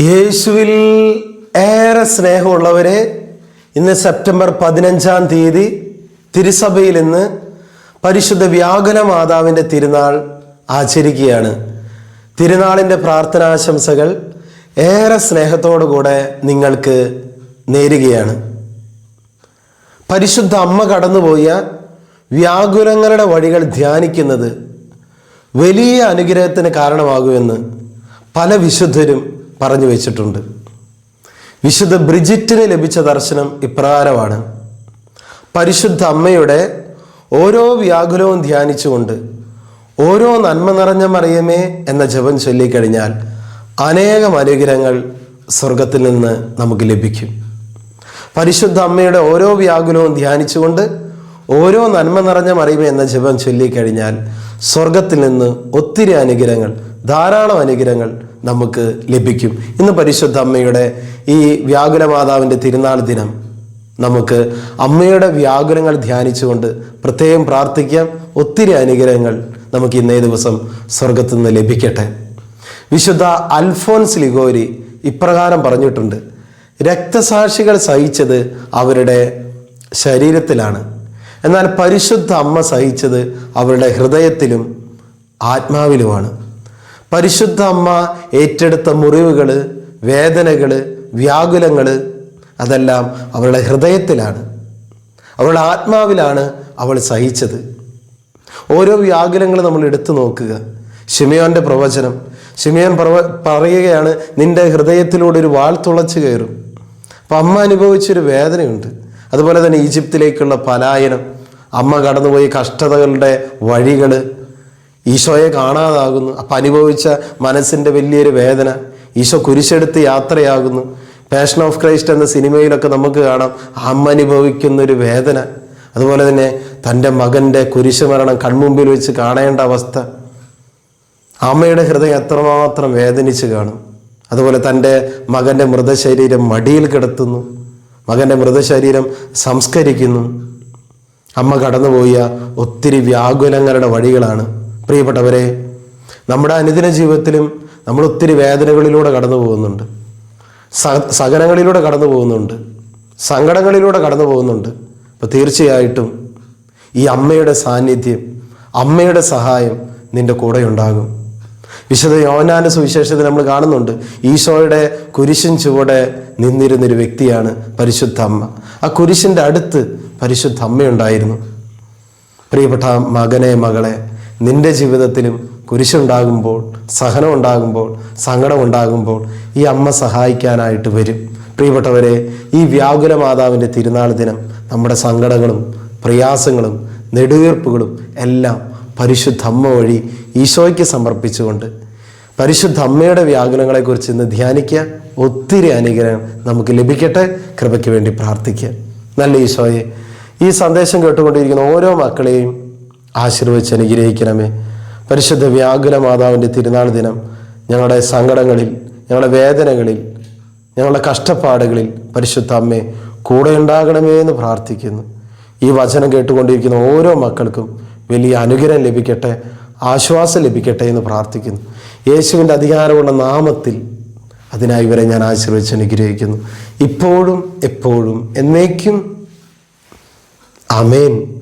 യേശുവിൽ ഏറെ സ്നേഹമുള്ളവരെ ഇന്ന് സെപ്റ്റംബർ പതിനഞ്ചാം തീയതി തിരുസഭയിൽ ഇന്ന് പരിശുദ്ധ വ്യാകുല മാതാവിന്റെ തിരുനാൾ ആചരിക്കുകയാണ്. തിരുനാളിന്റെ പ്രാർത്ഥനാശംസകൾ ഏറെ സ്നേഹത്തോടു കൂടെ നിങ്ങൾക്ക് നേരുകയാണ്. പരിശുദ്ധ അമ്മ കടന്നുപോയ വ്യാകുലങ്ങളുടെ വഴികൾ ധ്യാനിക്കുന്നത് വലിയ അനുഗ്രഹത്തിന് കാരണമാകുമെന്ന് പല വിശുദ്ധരും പറഞ്ഞു വെച്ചിട്ടുണ്ട്. വിശുദ്ധ ബ്രിജിറ്റിന് ലഭിച്ച ദർശനം ഇപ്രകാരമാണ്. പരിശുദ്ധ അമ്മയുടെ ഓരോ വ്യാകുലവും ധ്യാനിച്ചുകൊണ്ട് ഓരോ നന്മ നിറഞ്ഞ മറിയമേ എന്ന ജപം ചൊല്ലിക്കഴിഞ്ഞാൽ അനേകം അനുഗ്രഹങ്ങൾ സ്വർഗത്തിൽ നിന്ന് നമുക്ക് ലഭിക്കും. പരിശുദ്ധ അമ്മയുടെ ഓരോ വ്യാകുലവും ധ്യാനിച്ചുകൊണ്ട് ഓരോ നന്മ നിറഞ്ഞ മറിയമേ എന്ന ജപം ചൊല്ലിക്കഴിഞ്ഞാൽ സ്വർഗത്തിൽ നിന്ന് ഒത്തിരി അനുഗ്രഹങ്ങൾ ധാരാളം അനുഗ്രഹങ്ങൾ നമുക്ക് ലഭിക്കും. ഇന്ന് പരിശുദ്ധ അമ്മയുടെ ഈ വ്യാകുല മാതാവിന്റെ തിരുനാൾ ദിനം നമുക്ക് അമ്മയുടെ വ്യാകുലങ്ങൾ ധ്യാനിച്ചുകൊണ്ട് പ്രത്യേകം പ്രാർത്ഥിക്കാം. ഒത്തിരി അനുഗ്രഹങ്ങൾ നമുക്ക് ഇന്നേ ദിവസം സ്വർഗത്തു നിന്ന് ലഭിക്കട്ടെ. വിശുദ്ധ അൽഫോൻസ് ലിഗോരി ഇപ്രകാരം പറഞ്ഞിട്ടുണ്ട് രക്തസാക്ഷികൾ സഹിച്ചത് അവരുടെ ശരീരത്തിലാണ്. എന്നാൽ പരിശുദ്ധ അമ്മ സഹിച്ചത് അവരുടെ ഹൃദയത്തിലും ആത്മാവിലുമാണ്. പരിശുദ്ധ അമ്മ ഏറ്റെടുത്ത മുറിവുകൾ വേദനകൾ വ്യാകുലങ്ങൾ അതെല്ലാം അവളുടെ ഹൃദയത്തിലാണ്. അവളുടെ ആത്മാവിലാണ് അവൾ സഹിച്ചത്. ഓരോ വ്യാകുലങ്ങൾ നമ്മൾ എടുത്തു നോക്കുക. ഷിമിയോന്റെ പ്രവചനം. ഷിമിയോൻ പ്രവ പറയുകയാണ് നിന്റെ ഹൃദയത്തിലൂടെ ഒരു വാൾ തുളച്ചു കയറും. അപ്പം അമ്മ അനുഭവിച്ചൊരു വേദനയുണ്ട്. അതുപോലെ തന്നെ ഈജിപ്തിലേക്കുള്ള പലായനം. അമ്മ കടന്നുപോയി കഷ്ടതകളുടെ വഴികൾ ഈശോയെ കാണാതാകുന്നു. അപ്പം അനുഭവിച്ച മനസ്സിന്റെ വലിയൊരു വേദന. ഈശോ കുരിശെടുത്ത് യാത്രയാകുന്നു. പാഷൻ ഓഫ് ക്രൈസ്റ്റ് എന്ന സിനിമയിലൊക്കെ നമുക്ക് കാണാം. അമ്മ അനുഭവിക്കുന്ന ഒരു വേദന. അതുപോലെ തന്നെ തന്റെ മകന്റെ കുരിശുമരണം കൺമുമ്പിൽ വെച്ച് കാണേണ്ട അവസ്ഥ. അമ്മയുടെ ഹൃദയം എത്രമാത്രം വേദനിച്ച് കാണും. അതുപോലെ തന്റെ മകന്റെ മൃതശരീരം മടിയിൽ കിടത്തുന്നു. മകന്റെ മൃതശരീരം സംസ്കരിക്കുന്നു. അമ്മ കടന്നുപോയ ഒത്തിരി വ്യാകുലങ്ങളുടെ വഴികളാണ്. പ്രിയപ്പെട്ടവരെ നമ്മുടെ അനുദിന ജീവിതത്തിലും നമ്മൾ ഒത്തിരി വേദനകളിലൂടെ കടന്നു പോകുന്നുണ്ട്. സഹനങ്ങളിലൂടെ കടന്നു പോകുന്നുണ്ട്. സങ്കടങ്ങളിലൂടെ കടന്നു പോകുന്നുണ്ട്. അപ്പോൾ തീർച്ചയായിട്ടും ഈ അമ്മയുടെ സാന്നിധ്യം അമ്മയുടെ സഹായം നിന്റെ കൂടെ ഉണ്ടാകും വിശുദ്ധ യോനാന സുവിശേഷത്തിൽ നമ്മൾ കാണുന്നുണ്ട് ഈശോയുടെ കുരിശിൻ ചുവടെ നിന്നിരുന്നൊരു വ്യക്തിയാണ് പരിശുദ്ധ അമ്മ. ആ കുരിശിന്റെ അടുത്ത് പരിശുദ്ധ അമ്മയുണ്ടായിരുന്നു. പ്രിയപ്പെട്ട മകനെ മകളെ നിന്റെ ജീവിതത്തിലും കുരിശുണ്ടാകുമ്പോൾ സഹനം ഉണ്ടാകുമ്പോൾ സങ്കടം ഉണ്ടാകുമ്പോൾ ഈ അമ്മ സഹായിക്കാനായിട്ട് വരും. പ്രിയപ്പെട്ടവരെ ഈ വ്യാകുല മാതാവിന്റെ തിരുനാൾ ദിനം നമ്മുടെ സങ്കടങ്ങളും പ്രയാസങ്ങളും നെടുവീർപ്പുകളും എല്ലാം പരിശുദ്ധ അമ്മ വഴി ഈശോയ്ക്ക് സമർപ്പിച്ചുകൊണ്ട് പരിശുദ്ധ അമ്മയുടെ വ്യാകുലങ്ങളെക്കുറിച്ച് ഇന്ന് ധ്യാനിക്കുക. ഒത്തിരി അനുഗ്രഹം നമുക്ക് ലഭിക്കട്ടെ. കൃപയ്ക്ക് വേണ്ടി പ്രാർത്ഥിക്കുക. നല്ല ഈശോയെ ഈ സന്ദേശം കേട്ടുകൊണ്ടിരിക്കുന്ന ഓരോ മക്കളെയും ആശീർവദിച്ച് അനുഗ്രഹിക്കണമേ. പരിശുദ്ധ വ്യാകുല മാതാവിന്റെ തിരുനാൾ ദിനം ഞങ്ങളുടെ സങ്കടങ്ങളിൽ ഞങ്ങളുടെ വേദനകളിൽ ഞങ്ങളുടെ കഷ്ടപ്പാടുകളിൽ പരിശുദ്ധ അമ്മേ കൂടെ ഉണ്ടാകണമേ എന്ന് പ്രാർത്ഥിക്കുന്നു. ഈ വചനം കേട്ടുകൊണ്ടിരിക്കുന്ന ഓരോ മക്കൾക്കും വലിയ അനുഗ്രഹം ലഭിക്കട്ടെ ആശ്വാസം ലഭിക്കട്ടെ എന്ന് പ്രാർത്ഥിക്കുന്നു. യേശുവിന്റെ അധികാരമുള്ള നാമത്തിൽ അതിനായി ഇവരെ ഞാൻ ആശീർവദിച്ച് അനുഗ്രഹിക്കുന്നു. ഇപ്പോഴും എപ്പോഴും എന്നേക്കും. അമേൻ